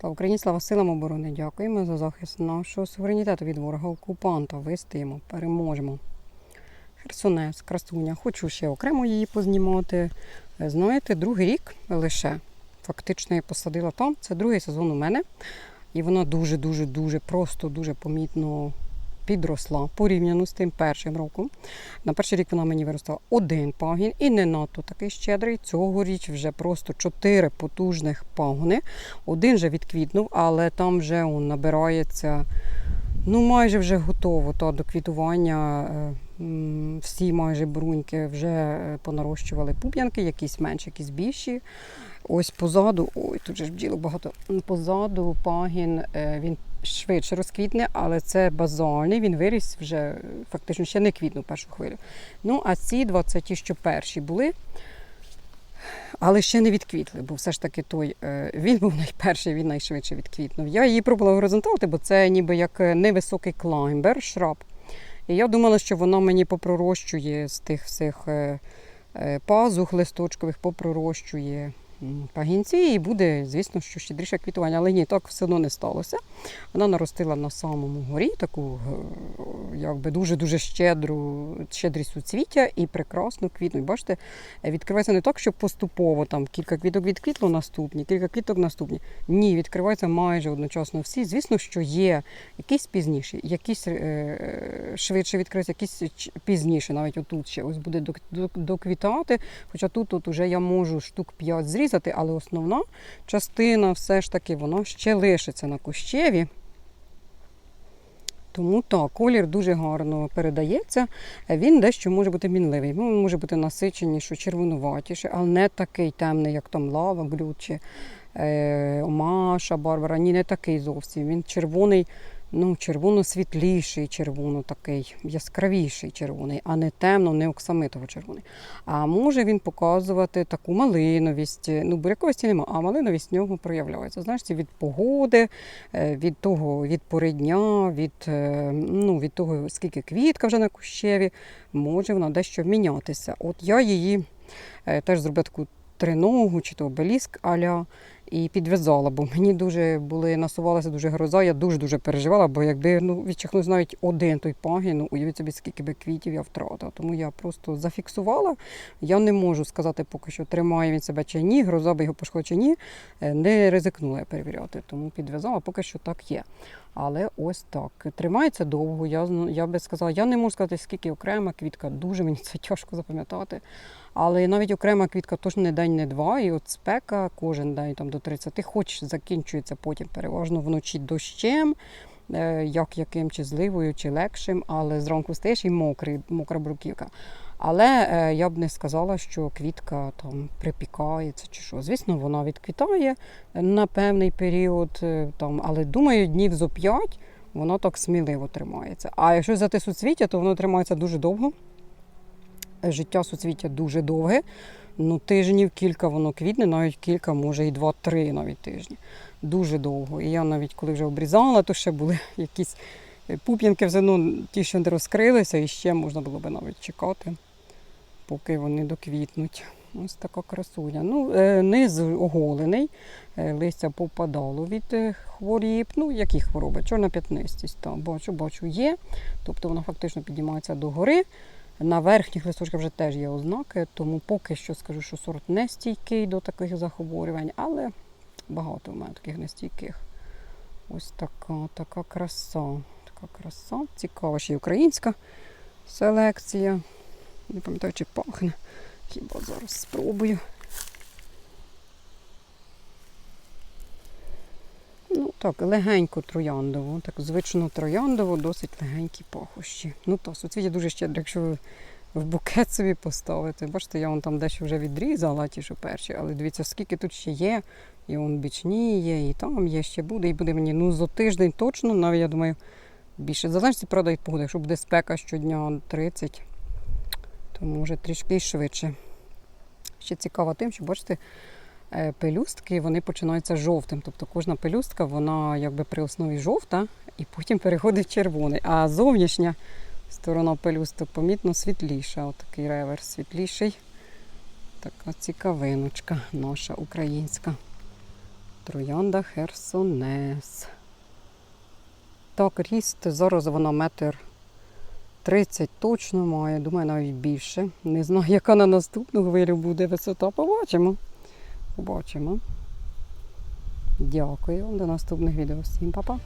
Слава Україні, слава силам оборони. Дякуємо за захист нашого суверенітету від ворога окупанта. Вистоїмо, переможемо. Херсонес, красуня. Хочу ще окремо її познімати. Е, Знаєте, другий рік лише. Фактично я посадила там. Це другий сезон у мене. І вона дуже-дуже, дуже просто, дуже помітно підросла порівняно з тим першим роком. На перший рік вона мені виростала один пагін і не надто такий щедрий. Цьогоріч вже просто чотири потужних пагони. Один же відквітнув, але там вже он набирається. Ну, майже вже готово та до квітування. е, Всі майже бруньки вже е, понарощували пуп'янки, якісь менші, якісь більші. Ось позаду, ой, тут же ж бджілок багато. Позаду пагін е, він швидше розквітне, але це базальний, він виріс вже фактично ще не квітнув першу хвилю. Ну, а ці два це ті, що перші були. Але ще не відквітли, бо все ж таки той е, він був найперший, він найшвидше відквітнув. Я її пробувала горизонталити, бо це ніби як е, невисокий клаймбер, шраб. І я думала, що вона мені попророщує з тих всіх е, пазух листочкових, попророщує пагінці, і буде, звісно, що щедріше квітування. Але ні, так все одно не сталося. Вона наростила на самому горі таку е, якби дуже-дуже щедру, щедрі суцвіття і прекрасну квітну. Бачите, відкривається не так, що поступово там кілька квіток відквітло наступні, кілька квіток наступні. Ні, відкриваються майже одночасно всі. Звісно, що є якісь пізніші, якісь е, швидше відкриються, якісь пізніше, навіть отут ще ось буде док- док- доквітати. Хоча тут от уже я можу штук 5 зрізати, але основна частина все ж таки вона ще лишиться на кущеві. Тому так, колір дуже гарно передається. Він дещо може бути мінливий. Ну, Він може бути насиченіше, червонуватіше, але не такий темний, як там лава, блюд чи е, Омаша, Барбара. Ні, не такий зовсім. Він червоний, ну, червоно-світліший, червоно такий, яскравіший червоний, а не темно, не оксамитово червоний. А може він показувати таку малиновість. Ну, буряковості нема, а малиновість в нього проявляється. Знаєш, від погоди, е, від того, від пори дня, від, е, ну, від того, скільки квітка вже на кущеві, може вона дещо мінятися. От я її е, теж зробила таку триногу чи то обеліск аля і підв'язала, бо мені дуже були насувалася дуже гроза. Я дуже дуже переживала, бо якби ну відчихнув навіть один той пагін, ну уявіть собі, скільки би квітів я втратила. Тому я просто зафіксувала. Я не можу сказати поки що тримає він себе чи ні, гроза би його пошкодила чи ні. Е, Не ризикнула я перевіряти, тому підв'язала, поки що так є. Але ось так. Тримається довго. Я, я би сказала, я не можу сказати, скільки окрема квітка, дуже мені це тяжко запам'ятати. Але навіть окрема квітка точно не день, не два. І от спека кожен день там до 30, хоч закінчується потім переважно вночі дощем, е, як яким, чи зливою, чи легшим, але зранку стаєш і мокрий, мокра бруківка. Але е, я б не сказала, що квітка там припікається чи що. Звісно, вона відквітає на певний період, е, там, але думаю, днів зо п'ять воно так сміливо тримається. А якщо взяти суцвіття, то воно тримається дуже довго. Життя суцвіття дуже довге. Ну, тижнів кілька воно квітне, навіть кілька, може і два-три навіть тижні. Дуже довго. І я навіть коли вже обрізала, то ще були якісь е, пуп'янки ну, ті, що не розкрилися, і ще можна було би навіть чекати, поки вони доквітнуть. Ось така красуня. Ну, е, низ оголений, е, листя попадало від е, хворіб. Ну, які хвороби? Чорна п'ятнистість. Бачу, бачу, є. Тобто вона фактично піднімається догори. На верхніх листочках вже теж є ознаки, тому поки що скажу, що сорт не стійкий до таких захворювань, але багато в мене таких нестійких. Ось така, така краса. Така краса. Цікава ще й українська селекція. Не пам'ятаю, чи пахне. Хіба зараз спробую. Ну так, легенько трояндово. Так, звично трояндово, досить легенькі пахощі. Ну та суцвіття дуже щедре, якщо ви в букет собі поставити. Бачите, я вон там дещо вже відрізала, ті, що перші, але дивіться, скільки тут ще є. І вон бічні є, і там є, ще буде, і буде мені ну за тиждень точно, навіть я думаю, більше. Залежить, правда, від погоди. Якщо буде спека щодня 30, то може трішки швидше. Ще цікаво тим, що бачите, е, пелюстки вони починаються жовтим. Тобто кожна пелюстка, вона якби при основі жовта і потім переходить в червоний. А зовнішня сторона пелюсток помітно світліша. Отакий реверс світліший. Така цікавиночка наша українська. Троянда Херсонес. Так, ріст зараз вона метр 30 точно має, думаю, навіть більше. Не знаю, яка на наступну хвилю буде висота. Побачимо. Побачимо. Дякую. До наступних відео. Всім па-па.